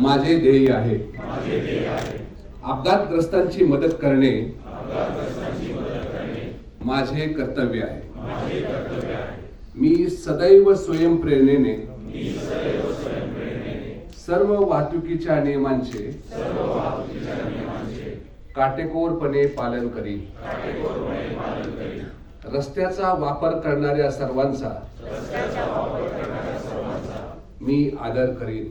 माझे ध्येय आहे. अपघातग्रस्तांची मदत करणे माझे कर्तव्य आहे. मी सदैव स्वयंप्रेरणेने सर्व वाहतुकीच्या नियमांचे काटेकोरपणे पालन करीन. रस्त्याचा वापर करणाऱ्या सर्वांचा मी आदर करीन.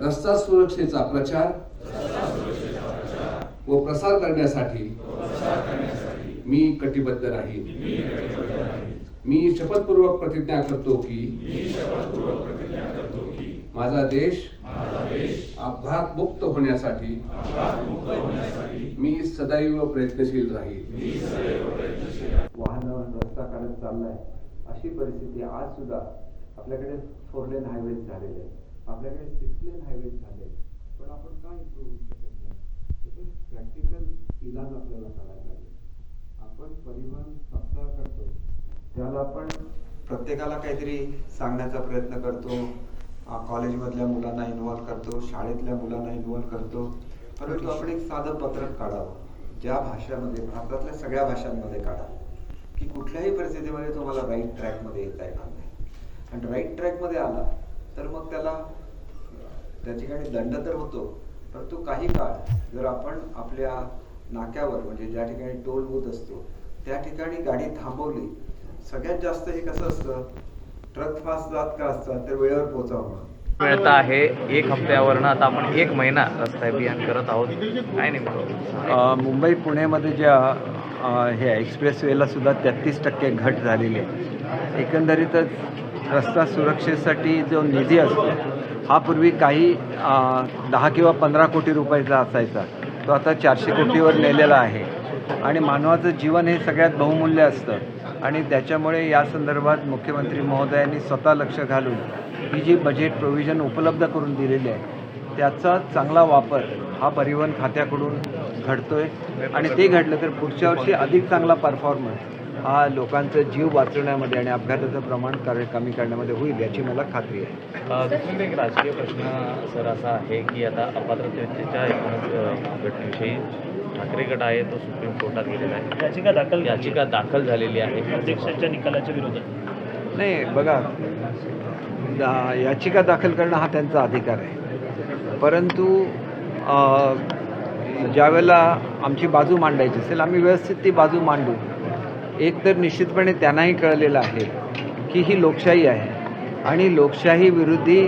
रस्ता सुरक्षेचा प्रचार व प्रसार करण्यासाठी मी कटिबद्ध राहीन. मी शपथपूर्वक प्रतिज्ञा करतो की माझा देश अपघात मुक्त होण्यासाठी मी सदैव प्रयत्नशील राहील वाहनावर रस्ता काढत चाललाय अशी परिस्थिती आज सुद्धा आपल्याकडे फोर लेन हायवेज झालेले आहे. आपल्याकडे सिक्स लेन हायवेज झाले. पण आपण का इम्प्रूव्ह होऊ शकत नाही? त्याचे प्रॅक्टिकल इलाज आपल्याला काढायला लागेल. आपण परिवहन सप्ताह करतो. त्याला आपण प्रत्येकाला काहीतरी सांगण्याचा प्रयत्न करतो. कॉलेजमधल्या मुलांना इन्व्हॉल्व करतो. शाळेतल्या मुलांना इन्व्हॉल्व करतो. परंतु आपण एक साधं पत्रक काढावं. ज्या भाषामध्ये भारतातल्या सगळ्या भाषांमध्ये काढा. की कुठल्याही परिस्थितीमध्ये तुम्हाला राईट ट्रॅकमध्ये येता येणार नाही. आणि राईट ट्रॅकमध्ये आला तर मग त्याला त्या ठिकाणी दंड तर होतो परंतु काही काळ जर आपण आपल्या नाक्यावर म्हणजे ज्या ठिकाणी टोल बूथ असतो त्या ठिकाणी गाडी थांबवली सगळ्यात जास्त हे कसं असतं? ट्रक फास्ट जात का असतात? तर वेळेवर पोहोचावं. म्हणून मिळत आहे. एक हप्त्यावरनं आता आपण एक महिना रस्ता अभियान करत आहोत. काय अ, मुंबई पुण्यामध्ये ज्या हे एक्सप्रेसवेला सुद्धा तेहतीस टक्के घट झालेली आहे. एकंदरीतच रस्ता सुरक्षेसाठी जो निधी असतो हा पूर्वी काही दहा किंवा पंधरा कोटी रुपयाचा असायचा. तो आता चारशे कोटीवर नेलेला आहे. आणि मानवाचं जीवन हे सगळ्यात बहुमूल्य असतं. आणि त्याच्यामुळे या संदर्भात मुख्यमंत्री महोदयांनी स्वतः लक्ष घालून ही जी बजेट प्रोव्हिजन उपलब्ध करून दिलेली आहे त्याचा चांगला वापर हा परिवहन खात्याकडून घडतो आहे आणि ते घडलं तर पुढच्या वर्षी अधिक चांगला परफॉर्मन्स हा लोकांचं जीव वाचवण्यामध्ये आणि अपघाताचं प्रमाण कार्य कमी करण्यामध्ये होईल याची मला खात्री आहे. अ, दुसरीकडे एक राजकीय प्रश्न सर असा आहे की आता अपात्रतेच्या एकूणच घटनेविषयी ठाकरे गट आहे तो सुप्रीम कोर्टात गेलेला आहे. याचिका दाखल याचिका दाखल झालेली आहे. अध्यक्षांच्या निकालाच्या विरोधात. नाही बघा दा- याचिका दाखल करणं हा त्यांचा अधिकार आहे. परंतु अ, ज्यावेळेला आमची बाजू मांडायची असेल आम्ही व्यवस्थित ती बाजू मांडू. एक तर निश्चितपणे त्यांनाही कळलेलं आहे की ही लोकशाही आहे. आणि लोकशाही विरोधी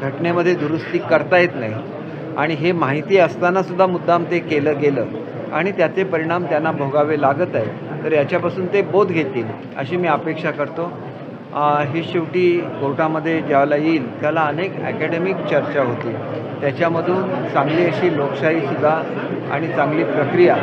घटनेमध्ये दुरुस्ती करता येत नाही. आणि हे माहिती असतानासुद्धा मुद्दाम ते केलं गेलं. आणि त्याचे परिणाम त्यांना भोगावे लागत आहे तर याच्यापासून ते बोध घेतील अशी मी अपेक्षा करतो. ही शेवटी कोर्टामध्ये ज्यावेळेला येईल त्याला अनेक अकॅडमिक चर्चा होती. त्याच्यामधून चांगली अशी लोकशाहीसुद्धा आणि चांगली प्रक्रिया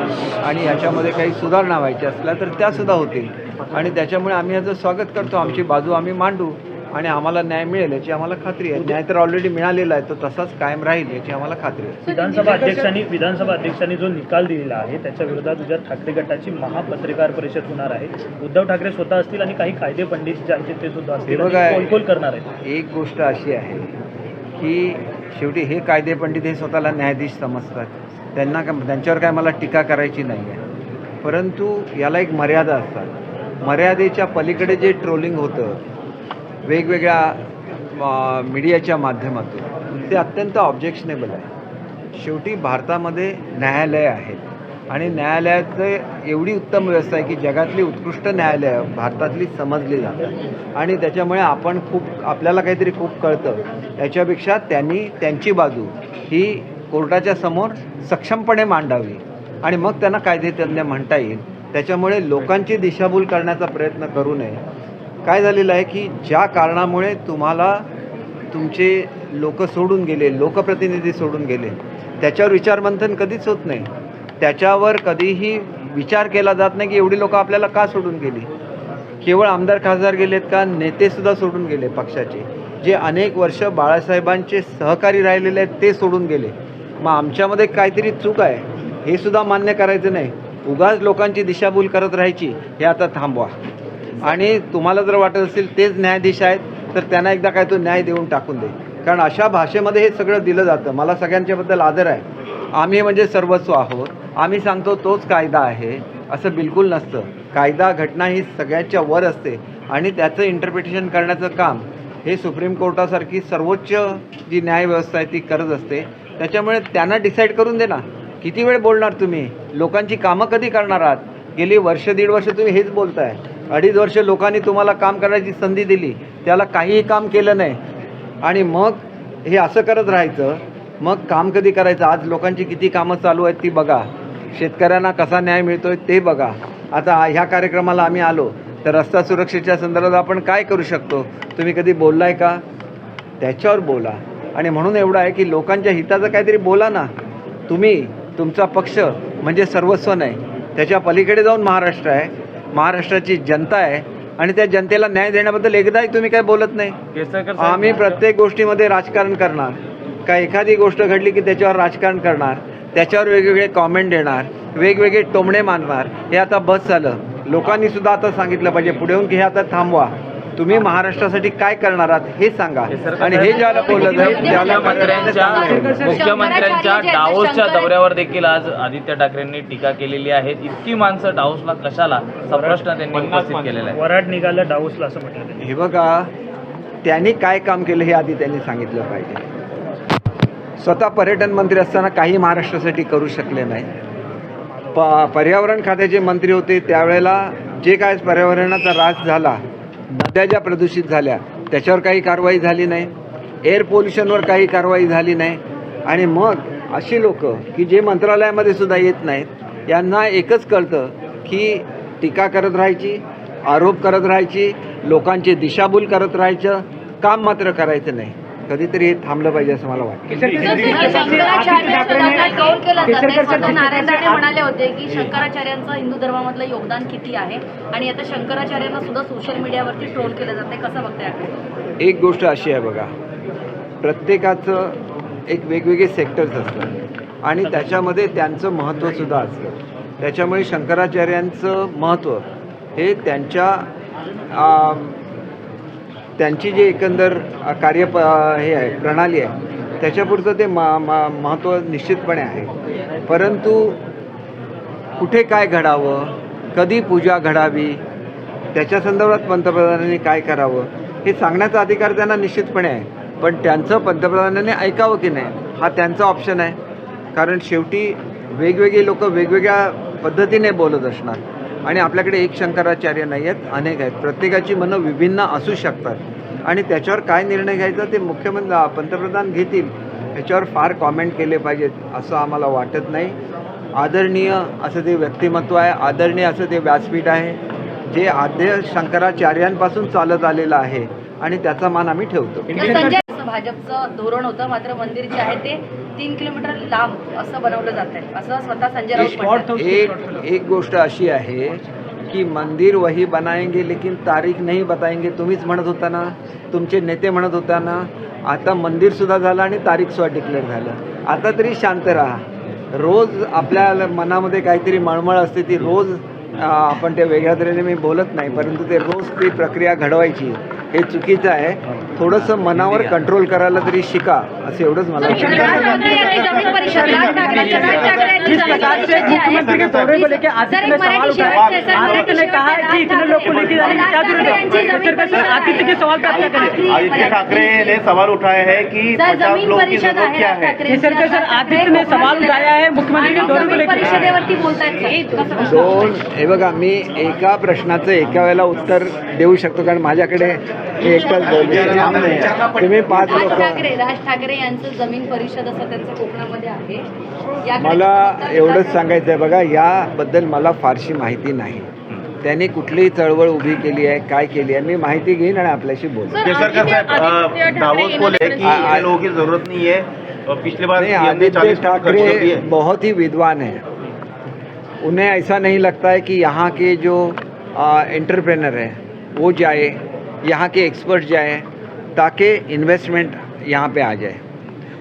आणि याच्यामध्ये काही सुधारणा व्हायच्या असल्या तर त्यासुद्धा होतील. आणि त्याच्यामुळे आम्ही याचं स्वागत करतो. आमची बाजू आम्ही मांडू. आणि आम्हाला न्याय मिळेल याची आम्हाला खात्री आहे. न्याय तर ऑलरेडी मिळालेला आहे तो तसाच कायम राहील याची आम्हाला खात्री आहे. विधानसभा अध्यक्षांनी विधानसभा अध्यक्षांनी जो निकाल दिलेला आहे त्याच्या विरोधात उद्या ठाकरे गटाची महापत्रकार परिषद होणार आहे. उद्धव ठाकरे स्वतः असतील आणि काही कायदे पंडित जे आहेत ते सुद्धा असतील करणार आहेत. एक गोष्ट अशी आहे की शेवटी हे कायदे पंडित हे स्वतःला न्यायाधीश समजतात. त्यांना त्यांच्यावर काय मला टीका करायची नाही आहे परंतु याला एक मर्यादा असतात. मर्यादेच्या पलीकडे जे ट्रोलिंग होतं वेगवेगळ्या मीडियाच्या माध्यमातून. ते अत्यंत ऑब्जेक्शनेबल आहे. शेवटी भारतामध्ये न्यायालय आहेत. आणि न्यायालयाचं एवढी उत्तम व्यवस्था आहे की जगातली उत्कृष्ट न्यायालयं भारतातली समजली जातात. आणि त्याच्यामुळे आपण खूप आपल्याला काहीतरी खूप कळतं. त्याच्यापेक्षा त्यांनी त्यांची बाजू ही कोर्टाच्या समोर सक्षमपणे मांडावी. आणि मग त्यांना कायदेतज्ञ म्हणता येईल. त्याच्यामुळे लोकांची दिशाभूल करण्याचा प्रयत्न करू नये. काय झालेलं आहे की ज्या कारणामुळे तुम्हाला तुमचे लोक सोडून गेले लोकप्रतिनिधी सोडून गेले त्याच्यावर विचारमंथन कधीच होत नाही. त्याच्यावर कधीही विचार केला जात नाही की एवढी लोक आपल्याला का सोडून गेली? केवळ आमदार खासदार गेलेत का? नेतेसुद्धा सोडून गेले पक्षाचे. जे अनेक वर्ष बाळासाहेबांचे सहकारी राहिलेले आहेत ते सोडून गेले. मग आमच्यामध्ये काहीतरी चूक आहे हे सुद्धा मान्य करायचं नाही. उगाच लोकांची दिशाभूल करत राहायची हे आता थांबवा. आणि तुम्हाला जर वाटत असेल तेच न्यायाधीश आहेत तर त्यांना एकदा काय तो न्याय देऊन टाकून दे. कारण अशा भाषेमध्ये हे सगळं दिलं जातं. मला सगळ्यांच्याबद्दल आदर आहे. आम्ही म्हणजे सर्वस्व आहोत. आम्ही सांगतो तोच कायदा आहे. असं बिलकुल नसतं. कायदा घटना ही सगळ्याच्या वर असते. आणि त्याचं इंटरप्रिटेशन करण्याचं काम हे सुप्रीम कोर्टासारखी सर्वोच्च जी न्यायव्यवस्था आहे ती करत असते. त्याच्यामुळे त्यांना डिसाईड करून दे ना. किती वेळ बोलणार तुम्ही? लोकांची कामं कधी करणार आहात? गेली वर्ष दीड वर्ष तुम्ही हेच बोलताय. अडीच वर्ष लोकांनी तुम्हाला काम करण्याची संधी दिली त्याला काहीही काम केलं नाही. आणि मग हे असं करत राहायचं मग काम कधी करायचं? आज लोकांची किती कामं चालू आहेत ती बघा. शेतकऱ्यांना कसा न्याय मिळतोय ते बघा. आता ह्या कार्यक्रमाला आम्ही आलो तर रस्ता सुरक्षेच्या संदर्भात आपण काय करू शकतो? तुम्ही कधी बोललाय का? त्याच्यावर बोला. आणि म्हणून एवढं आहे की लोकांच्या हिताचं काहीतरी बोला ना. तुम्ही तुमचा पक्ष म्हणजे सर्वस्व नाही. त्याच्या पलीकडे जाऊन महाराष्ट्र आहे. महाराष्ट्राची जनता आहे आणि त्या जनतेला न्याय देण्याबद्दल एकदाही तुम्ही काय बोलत नाही. आम्ही प्रत्येक गोष्टीमध्ये राजकारण करणार. का एखादी गोष्ट घडली की त्याच्यावर राजकारण करणार त्याच्यावर वेगवेगळे कॉमेंट देणार वेगवेगळे टोमणे मारणार हे आता बस झालं. लोकांनी सुद्धा आता सांगितलं पाहिजे पुढे येऊन की हे आता थांबवा. तुम्ही महाराष्ट्रासाठी काय करणार आहात हे सांगा. आणि हे ज्याला बोललं जाईल त्याला मुख्यमंत्र्यांच्या मुख्यमंत्र्यांच्या शंकर- दौऱ्यावर देखील आज आदित्य ठाकरेंनी टीका केलेली आहे. इतकी माणसं डावोसला कशाला? प्रश्न त्यांनी उपस्थित केलेला आहे. वराड निघालं डाऊसला असं म्हटलं त्यांनी. हे बघा त्यांनी काय काम केलं हे आधी त्यांनी सांगितलं पाहिजे. स्वतः पर्यटन मंत्री असताना काही महाराष्ट्रासाठी करू शकले नाही. प पर्यावरण खात्याचे मंत्री होते त्यावेळेला जे काय पर्यावरणाचा ऱ्हास झाला नद्या ज्या प्रदूषित झाल्या त्याच्यावर काही कारवाई झाली नाही. एअर पोल्युशनवर काही कारवाई झाली नाही. आणि मग अशी लोक की जे मंत्रालयामध्ये सुद्धा येत नाहीत यांना एकच कळतं की टीका करत राहायची आरोप करत राहायची लोकांची दिशाभूल करत राहायचं काम मात्र करायचं नाही. कधीतरी हे थांबलं पाहिजे असं मला वाटतं. शंकराचार्य सुद्धा कौल. केलं जाते स्वतः नारायण राणे म्हणाले होते की शंकराचार्यांचं हिंदू धर्मामधलं योगदान किती आहे? आणि आता शंकराचार्यांना सुद्धा सोशल मीडियावरती ट्रोल केलं जाते कसं बघताय? एक गोष्ट अशी आहे बघा. प्रत्येकाचं एक वेगवेगळे सेक्टर्स असतात. आणि त्याच्यामध्ये त्यांचं महत्त्वसुद्धा असतं. त्याच्यामुळे शंकराचार्यांचं महत्त्व हे त्यांच्या त्यांची जी एकंदर कार्य प हे आहे प्रणाली आहे त्याच्यापुरतं ते मा मा महत्त्व निश्चितपणे आहे. परंतु कुठे काय घडावं कधी पूजा घडावी त्याच्या संदर्भात पंतप्रधानांनी काय करावं हे सांगण्याचा अधिकार त्यांना निश्चितपणे आहे. पण त्यांचं पंतप्रधानांनी ऐकावं की नाही हा त्यांचा ऑप्शन आहे. कारण शेवटी वेगवेगळी लोक वेगवेगळ्या पद्धतीने बोलत असणार. आणि आपल्याकडे एक शंकराचार्य नाही आहेत अनेक आहेत. प्रत्येकाची मनं विभिन्न असू शकतात. आणि त्याच्यावर काय निर्णय घ्यायचा ते मुख्यमंत्री पंतप्रधान घेतील ह्याच्यावर फार कॉमेंट केले पाहिजेत असं आम्हाला वाटत नाही. आदरणीय असं ते व्यक्तिमत्व आहे आदरणीय असं ते व्यासपीठ आहे जे आद्य शंकराचार्यांपासून चालत आलेलं आहे आणि त्याचा मान आम्ही ठेवतो. भाजपचं धोरण होतं मात्र मंदिर जे आहे ते तीन किलोमीटर लांब असं बनवलं जात आहे. असं स्वतः संजय राऊत. एक एक गोष्ट अशी आहे की मंदिर वही बनाएंगे लेकिन तारीख नाही बताएंगे. तुम्हीच म्हणत होता ना तुमचे नेते म्हणत होता ना आता मंदिर सुद्धा झालं आणि तारीख सुद्धा डिक्लेअर झालं. आता तरी शांत राहा. रोज आपल्या मनामध्ये काहीतरी मळमळ असते ती रोज आपण ते वेगळ्या तऱ्हेने मी बोलत नाही परंतु ते रोज ती प्रक्रिया घडवायची. हे चुकीचं आहे. थोडंसं मनावर कंट्रोल करायला तरी शिका. असं एवढंच मला जिस प्रकार से मुख्यमंत्री के दौरे को लेकर आदित्य ने सवाल उठाया आदित्य ने कहा है कि इतने लोग को लेकर जाने की क्या जरूरत है आदित्य के सवाल का क्या करें राज आदित्य ठाकरे ने सवाल उठाया है कि पचास लोगों जरूरत आहे क्या है ठाकरे सर, सर, आदित्य ने सवाल उठाया है मुख्यमंत्री के दौरे को? लेकर? दोन हे बघा मी एका प्रश्नाचं एका वेळेला उत्तर देऊ शकतो कारण माझ्याकडे मी एकटाच. तुम्ही पाच लोक ठाकरे राज ठाकरे यांचं जमीन परिषद असं त्यांचं कोकणामध्ये आहे. याकडे मला? एवढंच सांगायचं आहे बघा याबद्दल मला फारशी माहिती नाही. त्यांनी कुठलीही चळवळ उभी केली आहे काय केली आहे मी माहिती घेईन आणि आपल्याशी बोले. जरूरत नहीं है ने आदित्य 40 करोड़ खर्च कर ठाकरे। बहुत ही विद्वान हैं। उन्हें ऐसा नहीं लगता है कि यहाँ के जो एंटरप्रेनर हैं वो जाए यहाँ के एक्सपर्ट जाए ताकि इन्वेस्टमेंट यहाँ पे आ जाए।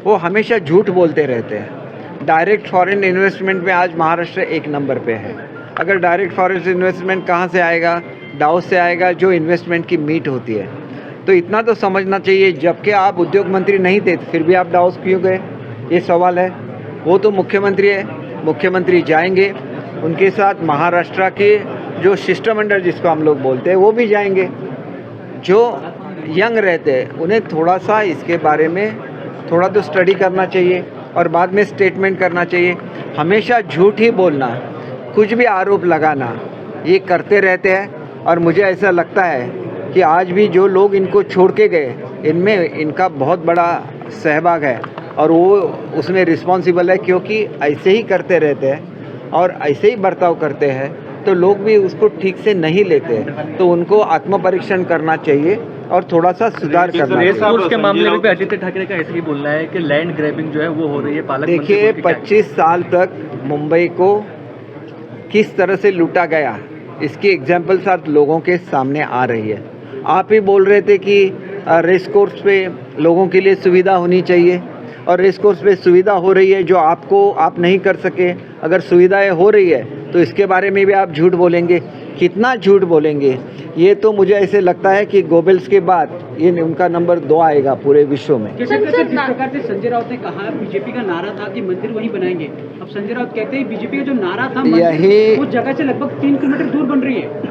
वो हमेशा झूठ बोलते रहते हैं। डायरेक्ट फॉरेन इन्वेस्टमेंट में आज महाराष्ट्र एक नंबर पे है। अगर डायरेक्ट फॉरेन इन्वेस्टमेंट कहाँ से आएगा? डाउस से आएगा, जो इन्वेस्टमेंट की मीट होती है। तो इतना तो समझना चाहिए, जबकि आप उद्योग मंत्री नहीं थे फिर भी आप डाउस क्यों गए? ये सवाल है। वो तो मुख्यमंत्री है। मुख्यमंत्री जाएँगे। उनके साथ महाराष्ट्र के जो शिष्टमंडल जिसको हम लोग बोलते हैं, वो भी जाएँगे। जो यंग रहते हैं, उन्हें थोड़ा सा इसके बारे में थोड़ा तो स्टडी करना चाहिए और बाद में स्टेटमेंट करना चाहिए। हमेशा झूठ ही बोलना, कुछ भी आरोप लगाना, ये करते रहते हैं और मुझे ऐसा लगता है कि आज भी जो लोग इनको छोड़ के गए, इनमें इनका बहुत बड़ा सहभाग है और वो उसमें रिस्पॉन्सिबल है क्योंकि ऐसे ही करते रहते हैं और ऐसे ही बर्ताव करते हैं। तो लोग भी उसको ठीक से नहीं लेते तो उनको आत्मपरीक्षण करना चाहिए। और थोड़ा सा सुधार करना उसके मामले में भी आदित्य ठाकरे का ऐसे ही बोलना है कि लैंड ग्रैबिंग जो है वो हो रही है पालक देखिए को क्या- 25 साल तक मुंबई को किस तरह से लूटा गया इसकी एग्जाम्पल्स आज लोगों के सामने आ रही है। आप ही बोल रहे थे कि रेस कोर्स पे लोगों के लिए सुविधा होनी चाहिए और रेस कोर्स पे सुविधा हो रही है जो आपको आप नहीं कर सके। अगर सुविधाएँ हो रही है तो इसके बारे में भी आप झूठ बोलेंगे। कितना झूठ बोलेंगे? ये तो मुझे ऐसे लगता है कि गोबल्स के बाद ये उनका नंबर दो आएगा पूरे विश्व में। जिस प्रकार से संजय राउत ने कहा बीजेपी का नारा था कि मंदिर वहीं बनाएँगे? अब संजय राउत कहते हैं बीजेपी का जो नारा था यही- वो जगह से लगभग तीन किलोमीटर दूर बन रही है।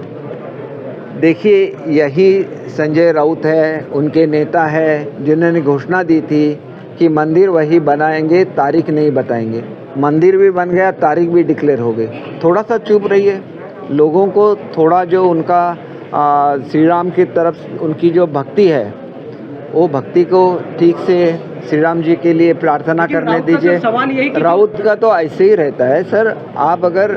देखिए यही संजय राउत है उनके नेता है जिन्होंने घोषणा दी थी कि मंदिर वही बनाएँगे तारीख नहीं बताएँगे। मंदिर भी बन गया तारीख भी डिक्लेयर हो गई। थोड़ा सा चुप रहिए। लोगों को थोड़ा जो उनका श्री राम की तरफ़ उनकी जो भक्ति है वो भक्ति को ठीक से श्री राम जी के लिए प्रार्थना करने दीजिए। सवाल यही राउत का तो ऐसे ही रहता है सर आप अगर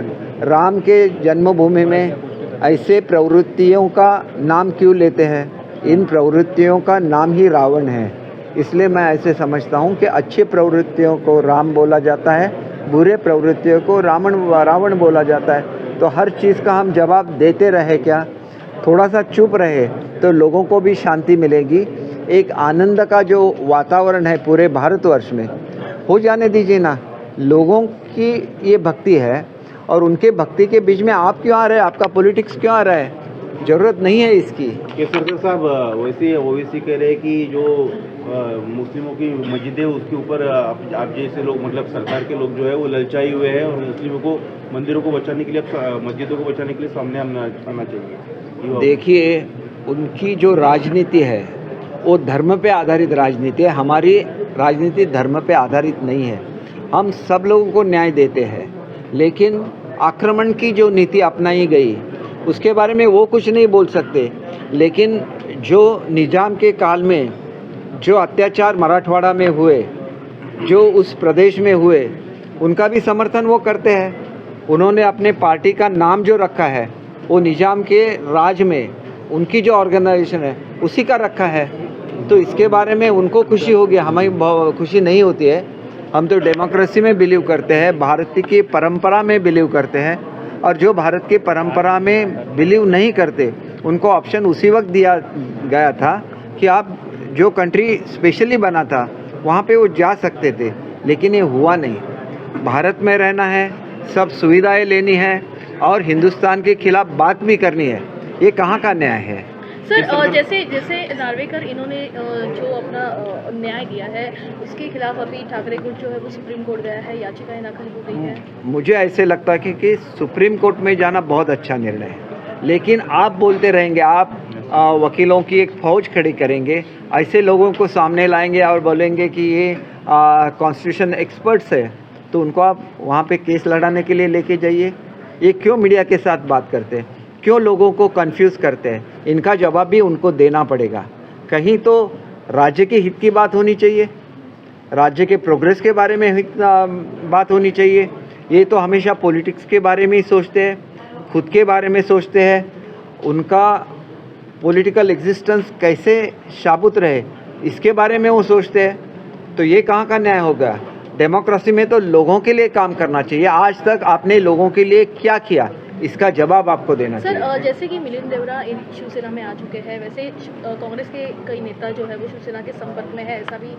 राम के जन्मभूमि में ऐसे प्रवृत्तियों का नाम क्यों लेते हैं? इन प्रवृत्तियों का नाम ही रावण है। इसलिए मैं ऐसे समझता हूँ कि अच्छे प्रवृत्तियों को राम बोला जाता है बुरे प्रवृत्तियों को रावण रावण बोला जाता है। तो हर चीज़ का हम जवाब देते रहे क्या? थोड़ा सा चुप रहे तो लोगों को भी शांति मिलेगी। एक आनंद का जो वातावरण है पूरे भारतवर्ष में, हो जाने दीजिए ना, लोगों की ये भक्ति है और उनके भक्ति के बीच में आप क्यों आ रहे हैं? आपका पॉलिटिक्स क्यों आ रहा है? ज़रूरत नहीं है इसकी। केसरकर साहब वैसे ओवैसी कह रहे हैं कि जो मुस्लिमों की मस्जिद उसके ऊपर आप, आप जैसे लोग मतलब सरकार के लोग जो है वो ललचाए हुए हैं और मुस्लिमों को मंदिरों को बचाने के लिए मस्जिदों को बचाने के लिए सामने आना आना चाहिए। देखिए उनकी जो राजनीति है वो धर्म पे आधारित राजनीति है। हमारी राजनीति धर्म पे आधारित नहीं है। हम सब लोगों को न्याय देते हैं। लेकिन आक्रमण की जो नीति अपनाई गई उसके बारे में वो कुछ नहीं बोल सकते। लेकिन जो निज़ाम के काल में, जो अत्याचार मराठवाड़ा में हुए, जो उस प्रदेश में हुए, उनका भी समर्थन वो करते हैं। उन्होंने अपने पार्टी का नाम जो रखा है, वो निज़ाम के राज में, उनकी जो ऑर्गेनाइजेशन है, उसी का रखा है। तो इसके बारे में उनको खुशी होगी, हमें बहु- खुशी नहीं होती है। हम तो डेमोक्रेसी में बिलीव करते हैं, भारत की परंपरा में बिलीव करते हैं। और जो भारत की परंपरा में बिलीव नहीं करते, उनको ऑप्शन उसी वक्त दिया गया था कि आप जो कंट्री स्पेशली बना था, वहाँ पे वो जा सकते थे, लेकिन ये हुआ नहीं। भारत में रहना है, सब सुविधाएँ लेनी है, और हिंदुस्तान के खिलाफ बात भी करनी है। ये कहाँ का न्याय है? सर जैसे जैसे नार्वेकर इन्होंने जो अपना न्याय दिया है उसके खिलाफ अभी ठाकरे गुट जो है वो सुप्रीम कोर्ट गया है याचिकाएँ दाखिल हो गई है। मुझे ऐसे लगता है कि, कि सुप्रीम कोर्ट में जाना बहुत अच्छा निर्णय है। लेकिन आप बोलते रहेंगे आप आ, वकीलों की एक फौज खड़ी करेंगे ऐसे लोगों को सामने लाएँगे और बोलेंगे कि ये कॉन्स्टिट्यूशन एक्सपर्ट्स है तो उनको आप वहाँ पे केस लड़ाने के लिए लेके जाइए। ये क्यों मीडिया के साथ बात करते हैं? क्यों लोगों को कंफ्यूज करते हैं? इनका जवाब भी उनको देना पड़ेगा। कहीं तो राज्य के हित की बात होनी चाहिए। राज्य के प्रोग्रेस के बारे में बात होनी चाहिए। ये तो हमेशा पॉलिटिक्स के बारे में ही सोचते हैं, खुद के बारे में सोचते हैं। उनका पॉलिटिकल एग्जिस्टेंस कैसे शाबुत रहे, इसके बारे में वो सोचते हैं। तो ये कहाँ का न्याय होगा? डेमोक्रेसी में तो लोगों के लिए काम करना चाहिए। आज तक आपने लोगों के लिए क्या किया? इसका जवाब आपको देना सर जैसे कि मिलिंद देवरा इन शिवसेना में आ चुके हैं वैसे कांग्रेस के कई नेता जो है वो शिवसेना के संपर्क में है ऐसा भी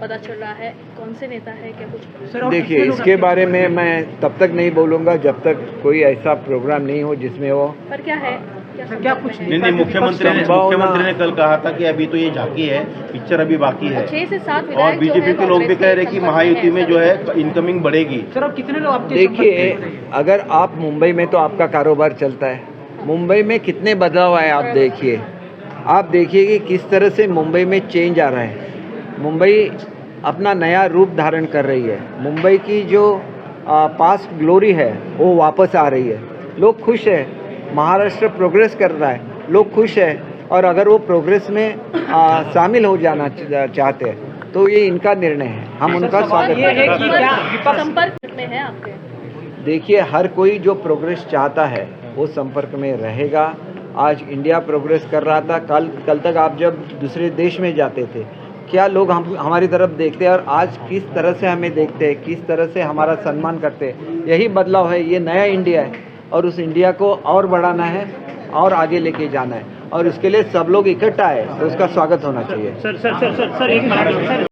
पता चल रहा है। कौन से नेता है क्या कुछ? सर देखिए इसके बारे में मैं तब तक नहीं बोलूँगा जब तक कोई ऐसा प्रोग्राम नहीं हो जिसमें वो पर क्या है? क्या कुछ नहीं नहीं मुख्यमंत्री ने मुख्यमंत्री ने कल कहा था कि अभी तो ये झांकी है पिक्चर अभी बाकी है। छह से सात और बीजेपी के लोग भी कह रहे हैं कि महायुति में जो है इनकमिंग बढ़ेगी। सर अब कितने लोग आपके देखिए? अगर आप मुंबई में तो आपका कारोबार चलता है। मुंबई में कितने बदलाव आए आप देखिए। आप देखिए कि किस तरह से मुंबई में चेंज आ रहा है। मुंबई अपना नया रूप धारण कर रही है। मुंबई की जो पास्ट ग्लोरी है वो वापस आ रही है। लोग खुश है। महाराष्ट्र प्रोग्रेस कर रहा है। लोग खुश है और अगर वो प्रोग्रेस में शामिल हो जाना चाहते हैं तो ये इनका निर्णय है। हम उनका स्वागत करते हैं। है देखिए हर कोई जो प्रोग्रेस चाहता है वो संपर्क में रहेगा। आज इंडिया प्रोग्रेस कर रहा था। कल कल तक आप जब दूसरे देश में जाते थे क्या लोग हम हमारी तरफ़ देखते हैं और आज किस तरह से हमें देखते हैं किस तरह से हमारा सम्मान करते हैं? यही बदलाव है। ये नया इंडिया है। और उस इंडिया को और बढ़ाना है और आगे लेके जाना है। और उसके लिए सब लोग इकट्ठा है तो उसका स्वागत होना चाहिए। Sir sir sir sir sir एक सर।